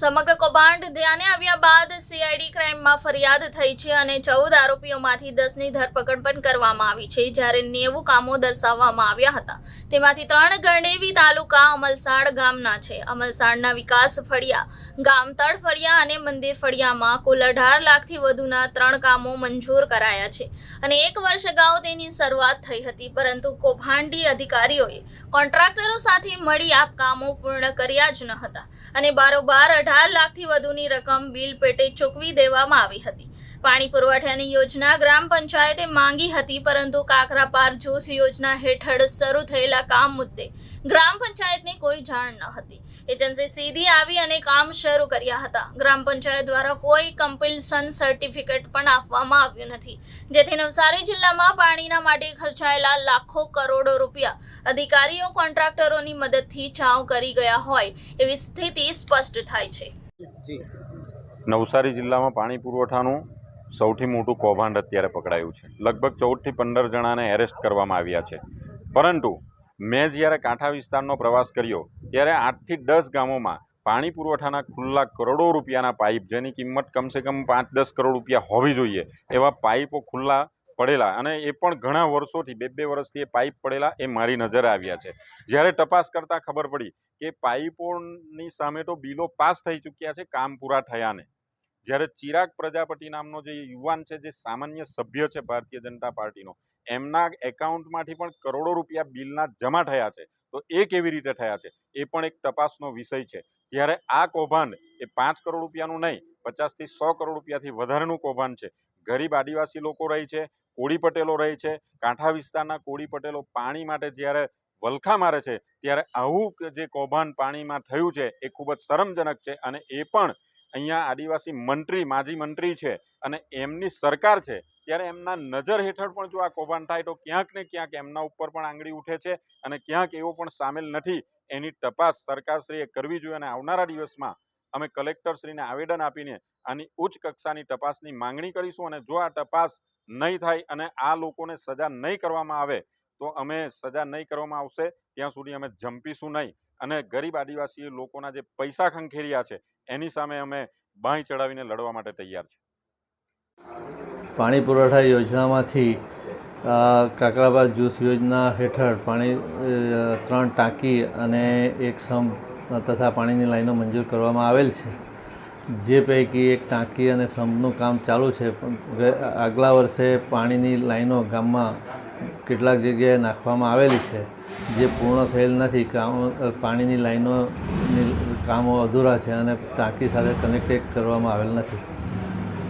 સમગ્ર કૌભાંડ ધ્યાને આવ્યા બાદ સીઆઈડી ક્રાઇમમાં ફરિયાદ થઈ છે અને ચૌદ આરોપીઓમાંથી દસની ધરપકડ પણ કરવામાં આવી છે, જ્યારે નેવું કામો દર્શાવવામાં આવ્યા હતા. તેમાંથી ત્રણ ગણેવી તાલુકા અમલસાડ ગામના છે. અમલસાડના વિકાસ ફળિયા ગામતળ ફળિયા અને મંદિર ફળિયામાં કુલ અઢાર લાખથી વધુના ત્રણ કામો મંજૂર કરાયા છે અને એક વર્ષ અગાઉ તેની શરૂઆત થઈ હતી, પરંતુ કૌભાંડી અધિકારીઓએ કોન્ટ્રાક્ટરો સાથે મળી આ કામો પૂર્ણ કર્યા જ ન હતા અને બારોબાર અઢાર લાખથી વધુની રકમ બિલ પેટે ચૂકવી દેવામાં આવી હતી. પાણી પુરવઠાની યોજના ગ્રામ પંચાયતે માંગી હતી, પરંતુ કાકરાપાર જૂથ યોજના હેઠળ શરૂ થયેલા કામ મુદ્દે ગ્રામ પંચાયતને કોઈ જાણ ન હતી. એજન્સી સીધી આવી અને કામ શરૂ કર્યા હતા. ગ્રામ પંચાયત દ્વારા કોઈ કમ્પલ્સન સર્ટિફિકેટ પણ આપવામાં આવ્યું નથી. જેથી નવસારી જિલ્લામાં પાણીના માટે ખર્ચાયેલા લાખો કરોડો રૂપિયા અધિકારીઓ કોન્ટ્રાક્ટરોની મદદથી ચાવ કરી ગયા હોય એવી સ્થિતિ સ્પષ્ટ થાય છે. નવસારી જિલ્લામાં પાણી પુરવઠાનું સૌથી મોટું કૌભાંડ અત્યારે પકડાયું છે. લગભગ ચૌદથી પંદર જણાને એરેસ્ટ કરવામાં આવ્યા છે. પરંતુ મેં જ્યારે કાંઠા વિસ્તારનો પ્રવાસ કર્યો, ત્યારે આઠથી દસ ગામોમાં પાણી પુરવઠાના ખુલ્લા કરોડો રૂપિયાના પાઇપ, જેની કિંમત કમસે કમ પાંચ દસ કરોડ રૂપિયા હોવી જોઈએ, એવા પાઇપો ખુલ્લા પડેલા અને એ પણ ઘણા વર્ષોથી બે બે વર્ષથી એ પાઇપ પડેલા એ મારી નજરે આવ્યા છે. જ્યારે તપાસ કરતાં ખબર પડી કે પાઇપોની સામે તો બિલો પાસ થઈ ચૂક્યા છે કામ પૂરા થયાને. જ્યારે ચિરાગ પ્રજાપતિ નામનો જે યુવાન છે, જે સામાન્ય સભ્ય છે ભારતીય જનતા પાર્ટીનો, એમના એકાઉન્ટમાંથી પણ કરોડો રૂપિયા બિલના જમા થયા છે. તો એ કેવી રીતે થયા છે? એ પણ એક તપાસનો વિષય છે. ત્યારે આ કૌભાંડ એ પાંચ કરોડ રૂપિયાનું નહીં, પચાસથી સો કરોડ રૂપિયાથી વધારેનું કૌભાંડ છે. ગરીબ આદિવાસી લોકો રહી છે, કોળી પટેલો રહે છે. કાંઠા વિસ્તારના કોળી પટેલો પાણી માટે જ્યારે વલખા મારે છે, ત્યારે આવું જે કૌભાંડ પાણીમાં થયું છે, એ ખૂબ જ શરમજનક છે અને એ પણ અહીંયા આદિવાસી મંત્રી, માજી મંત્રી છે અને એમની સરકાર છે, ત્યારે એમના નજર હેઠળ પણ જો આ કૌભાંડ થાય તો ક્યાંક ને ક્યાંક એમના ઉપર પણ આંગળી ઉઠે છે અને ક્યાંક એવો પણ સામેલ નથી. એની તપાસ સરકારશ્રીએ કરવી જોઈએ અને આવનારા દિવસમાં અમે કલેક્ટરશ્રીને આવેદન આપીને આની ઉચ્ચ કક્ષાની તપાસની માંગણી કરીશું અને જો આ તપાસ નહીં થાય અને આ લોકોને સજા નહીં કરવામાં આવે તો અમે સજા નહીં કરવામાં આવશે, ત્યાં સુધી અમે જંપીશું નહીં. અને ગરીબ આદિવાસી લોકોના જે પૈસા ખંખેર્યા છે, એની સામે અમે બાંય ચડાવીને લડવા માટે તૈયાર છે. પાણી પુરવઠા યોજનામાંથી કાકરાબાદ જૂથ યોજના હેઠળ પાણી ત્રણ ટાંકી અને એક સંપ તથા પાણીની લાઈનો મંજૂર કરવામાં આવેલ છે. જે પૈકી એક ટાંકી અને સંપનું કામ ચાલુ છે, પણ આગલા વર્ષે પાણીની લાઈનો ગામમાં કેટલાક જગ્યાએ નાખવામાં આવેલી છે, જે પૂર્ણ થયેલ નથી. કામ પાણીની લાઈનોની કામો અધૂરા છે અને ટાંકી સાથે કનેક્ટેડ કરવામાં આવેલ નથી.